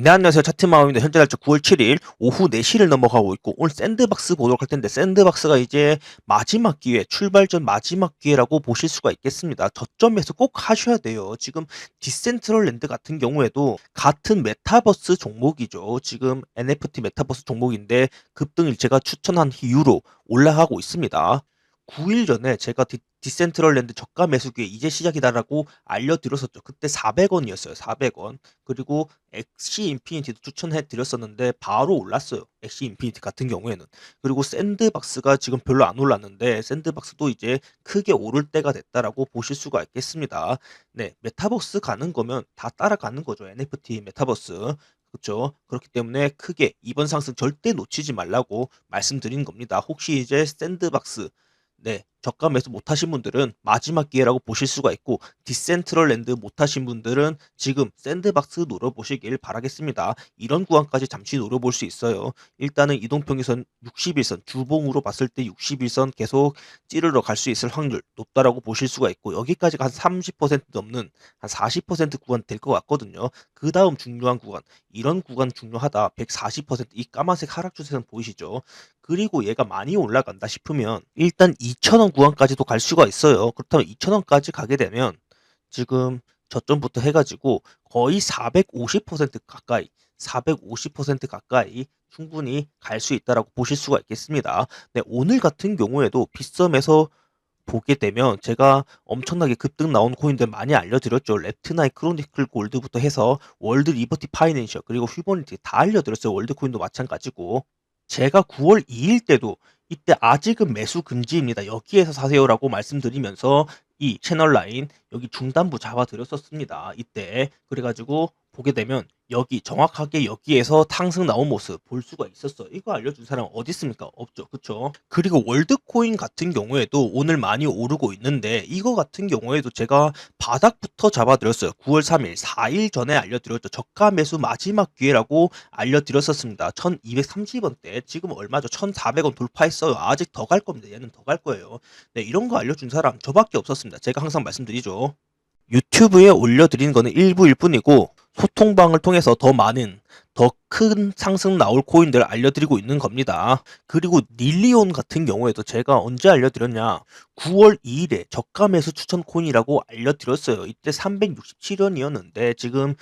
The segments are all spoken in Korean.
네, 안녕하세요. 차트마음입니다. 현재 날짜 9월 7일 오후 4시를 넘어가고 있고 오늘 샌드박스 보도록 할 텐데 샌드박스가 이제 마지막 기회, 출발 전 마지막 기회라고 보실 수가 있겠습니다. 저점에서 꼭 하셔야 돼요. 지금 디센트럴랜드 같은 경우에도 같은 메타버스 종목이죠. 지금 NFT 메타버스 종목인데 급등을 제가 추천한 이후로 올라가고 있습니다. 9일 전에 제가 디, 디센트럴랜드 저가 매수 기회 이제 시작이다라고 알려드렸었죠. 그때 400원이었어요. 400원. 그리고 엑시 인피니티도 추천해 드렸었는데 바로 올랐어요. 엑시 인피니티 같은 경우에는. 그리고 샌드박스가 지금 별로 안 올랐는데 샌드박스도 이제 크게 오를 때가 됐다라고 보실 수가 있겠습니다. 네, 메타버스 가는 거면 다 따라가는 거죠. NFT 메타버스. 그렇죠. 그렇기 때문에 크게 이번 상승 절대 놓치지 말라고 말씀드린 겁니다. 혹시 이제 샌드박스 네, 저가 매수 못하신 분들은 마지막 기회라고 보실 수가 있고 디센트럴랜드 못하신 분들은 지금 샌드박스 노려보시길 바라겠습니다. 이런 구간까지 잠시 노려볼 수 있어요. 일단은 이동평균선 60일선 주봉으로 봤을 때 60일선 계속 찌르러 갈 수 있을 확률 높다라고 보실 수가 있고 여기까지가 한 30% 넘는 한 40% 구간 될 것 같거든요. 그 다음 중요한 구간 이런 구간 중요하다 140%이 까만색 하락 추세선 보이시죠? 그리고 얘가 많이 올라간다 싶으면 일단 2,000원 구간까지도 갈 수가 있어요. 그렇다면 2,000원까지 가게 되면 지금 저점부터 해가지고 거의 450% 가까이 450% 가까이 충분히 갈 수 있다라고 보실 수가 있겠습니다. 네, 오늘 같은 경우에도 빗썸에서 보게 되면 제가 엄청나게 급등 나온 코인들 많이 알려드렸죠. 랩트나이 크로니클 골드부터 해서 월드 리버티 파이낸셜 그리고 휘버니티 다 알려드렸어요. 월드 코인도 마찬가지고 제가 9월 2일 때도 이때 아직은 매수 금지입니다. 여기에서 사세요라고 말씀드리면서 이 채널 라인 여기 중단부 잡아드렸었습니다. 이때 그래가지고 보게 되면 여기 정확하게 여기에서 탕승 나온 모습 볼 수가 있었어요. 이거 알려준 사람 어디 있습니까? 없죠. 그쵸? 그리고 월드코인 같은 경우에도 오늘 많이 오르고 있는데 이거 같은 경우에도 제가 바닥부터 잡아드렸어요. 9월 3일, 4일 전에 알려드렸죠. 저가 매수 마지막 기회라고 알려드렸었습니다. 1230원대 지금 얼마죠? 1400원 돌파했어요. 아직 더 갈 겁니다. 얘는 더 갈 거예요. 네, 이런 거 알려준 사람 저밖에 없었습니다. 제가 항상 말씀드리죠. 유튜브에 올려드린 거는 일부일 뿐이고 소통방을 통해서 더 많은 더 큰 상승 나올 코인들 알려드리고 있는 겁니다. 그리고 닐리온 같은 경우에도 제가 언제 알려드렸냐 9월 2일에 저가 매수 추천 코인이라고 알려드렸어요. 이때 367원이었는데 지금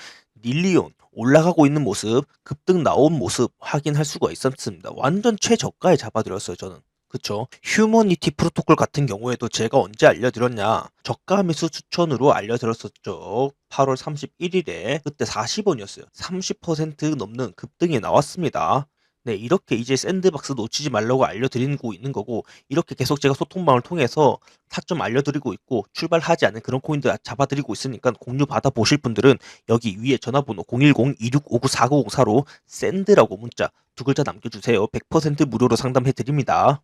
닐리온 올라가고 있는 모습 급등 나온 모습 확인할 수가 있었습니다. 완전 최저가에 잡아드렸어요 저는. 그쵸. 휴머니티 프로토콜 같은 경우에도 제가 언제 알려드렸냐. 저가 매수 추천으로 알려드렸었죠. 8월 31일에 그때 40원이었어요. 30% 넘는 급등이 나왔습니다. 네, 이렇게 이제 샌드박스 놓치지 말라고 알려드리고 있는 거고, 이렇게 계속 제가 소통방을 통해서 타점 알려드리고 있고, 출발하지 않은 그런 코인들 잡아드리고 있으니까 공유 받아보실 분들은 여기 위에 전화번호 010-2659-4904로 샌드라고 문자 두 글자 남겨주세요. 100% 무료로 상담해드립니다.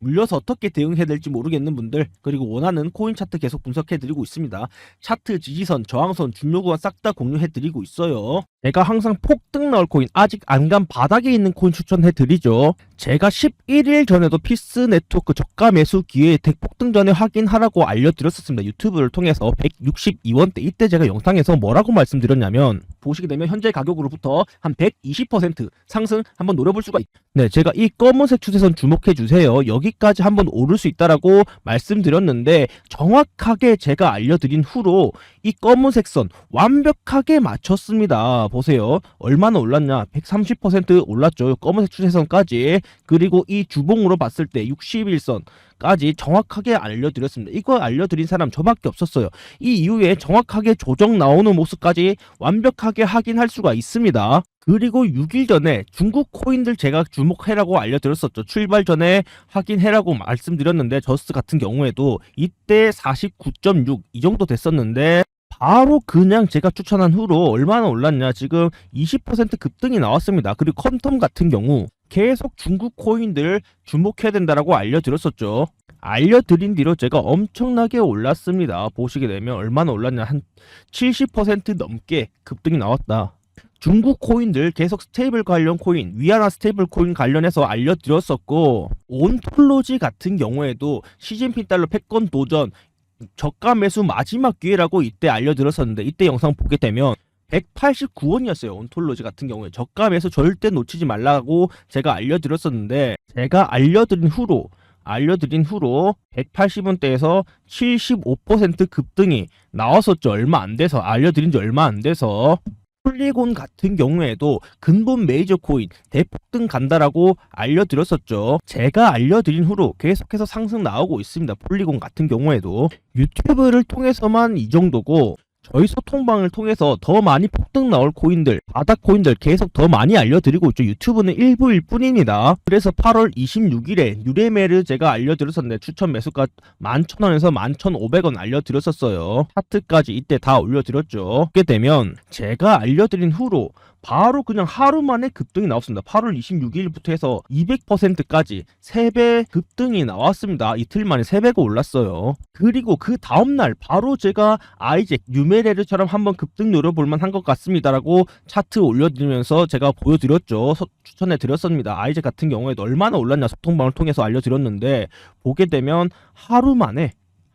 물려서 어떻게 대응해야 될지 모르겠는 분들 그리고 원하는 코인 차트 계속 분석해드리고 있습니다. 차트 지지선, 저항선, 중요구간 싹 다 공유해드리고 있어요. 제가 항상 폭등 나올 코인 아직 안 간 바닥에 있는 코인 추천해드리죠. 제가 11일 전에도 피스 네트워크 저가 매수 기회에 대폭등 전에 확인하라고 알려드렸었습니다. 유튜브를 통해서 162원대 이때 제가 영상에서 뭐라고 말씀드렸냐면 보시게 되면 현재 가격으로부터 한 120% 상승 한번 노려볼 수가 있... 네, 제가 이 검은색 추세선 주목해 주세요. 여기 까지 한번 오를 수 있다라고 말씀드렸는데 정확하게 제가 알려드린 후로 이 검은색 선 완벽하게 맞췄습니다. 보세요. 얼마나 올랐냐? 130% 올랐죠. 검은색 추세선까지. 그리고 이 주봉으로 봤을 때 61선 까지 정확하게 알려드렸습니다. 이거 알려드린 사람 저밖에 없었어요. 이 이후에 정확하게 조정 나오는 모습까지 완벽하게 확인할 수가 있습니다. 그리고 6일 전에 중국 코인들 제가 주목해라고 알려드렸었죠. 출발 전에 확인해라고 말씀드렸는데 저스 같은 경우에도 이때 49.6 이 정도 됐었는데 바로 그냥 제가 추천한 후로 얼마나 올랐냐 지금 20% 급등이 나왔습니다. 그리고 컴텀 같은 경우 계속 중국 코인들 주목해야 된다라고 알려드렸었죠. 알려드린 뒤로 제가 엄청나게 올랐습니다. 보시게 되면 얼마나 올랐냐 한 70% 넘게 급등이 나왔다. 중국 코인들 계속 스테이블 관련 코인, 위아라 스테이블 코인 관련해서 알려드렸었고 온톨로지 같은 경우에도 시진핑 달러 패권 도전 저가 매수 마지막 기회라고 이때 알려드렸었는데 이때 영상 보게 되면 189원이었어요. 온톨로지 같은 경우에 저가에서 절대 놓치지 말라고 제가 알려드렸었는데 제가 알려드린 후로 알려드린 후로 180원대에서 75% 급등이 나왔었죠. 얼마 안 돼서 알려드린 지 얼마 안 돼서 폴리곤 같은 경우에도 근본 메이저 코인 대폭등 간다라고 알려드렸었죠. 제가 알려드린 후로 계속해서 상승 나오고 있습니다. 폴리곤 같은 경우에도 유튜브를 통해서만 이 정도고 저희 소통방을 통해서 더 많이 폭등 나올 코인들, 바닥 코인들 계속 더 많이 알려드리고 있죠. 유튜브는 일부일 뿐입니다. 그래서 8월 26일에 유레메를 제가 알려드렸었는데 추천 매수가 11,000원에서 11,500원 알려드렸었어요. 차트까지 이때 다 올려드렸죠. 그렇게 되면 제가 알려드린 후로 바로 그냥 하루 만에 급등이 나왔습니다. 8월 26일부터 해서 200%까지 3배 급등이 나왔습니다. 이틀 만에 3배가 올랐어요. 그리고 그 다음날 바로 제가 아이잭 뉴메레르처럼 한번 급등 노려볼 만한 것 같습니다라고 차트 올려드리면서 제가 보여드렸죠. 서- 추천해드렸습니다. 아이잭 같은 경우에도 얼마나 올랐냐 소통방을 통해서 알려드렸는데 보게 되면 하루 만에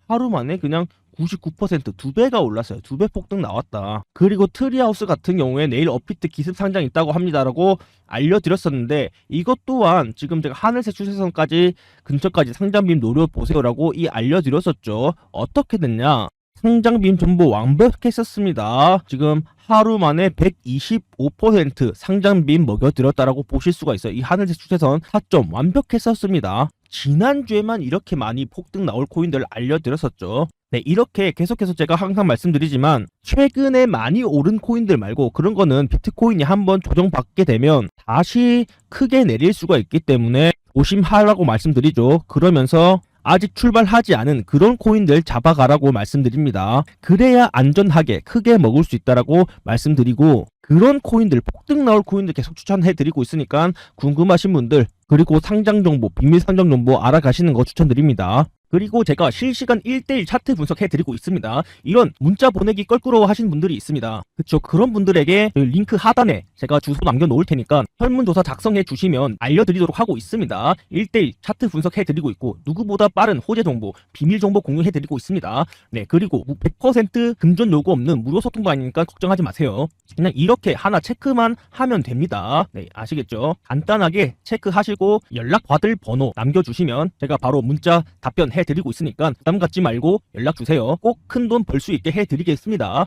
하루 만에 그냥 99%두 배가 올랐어요. 두 배 폭등 나왔다. 그리고 트리하우스 같은 경우에 내일 업비트 기습 상장 있다고 합니다라고 알려드렸었는데 이것 또한 지금 제가 하늘색 추세선까지 근처까지 상장빔 노려보세요라고 이 알려드렸었죠. 어떻게 됐냐? 상장빔 전부 완벽했었습니다. 지금 하루 만에 125% 상장빔 먹여들었다라고 보실 수가 있어요. 이 하늘색 추세선 타점 완벽했었습니다. 지난주에만 이렇게 많이 폭등 나올 코인들 알려드렸었죠. 네, 이렇게 계속해서 제가 항상 말씀드리지만 최근에 많이 오른 코인들 말고 그런 거는 비트코인이 한번 조정받게 되면 다시 크게 내릴 수가 있기 때문에 조심하라고 말씀드리죠. 그러면서 아직 출발하지 않은 그런 코인들 잡아가라고 말씀드립니다. 그래야 안전하게 크게 먹을 수 있다라고 말씀드리고 그런 코인들 폭등 나올 코인들 계속 추천해 드리고 있으니까 궁금하신 분들 그리고 상장 정보 비밀 상장 정보 알아가시는 거 추천드립니다. 그리고 제가 실시간 1대1 차트 분석해드리고 있습니다. 이런 문자 보내기 껄끄러워 하신 분들이 있습니다. 그쵸. 그런 분들에게 그 링크 하단에 제가 주소 남겨놓을 테니까 설문조사 작성해 주시면 알려드리도록 하고 있습니다. 1대1 차트 분석해드리고 있고 누구보다 빠른 호재 정보, 비밀 정보 공유해드리고 있습니다. 네. 그리고 100% 금전 요구 없는 무료 소통방이니까 걱정하지 마세요. 그냥 이렇게 하나 체크만 하면 됩니다. 네. 아시겠죠? 간단하게 체크하시고 연락 받을 번호 남겨주시면 제가 바로 문자 답변 해드리고 있으니까 부담 갖지 말고 연락 주세요. 꼭 큰 돈 벌 수 있게 해드리겠습니다.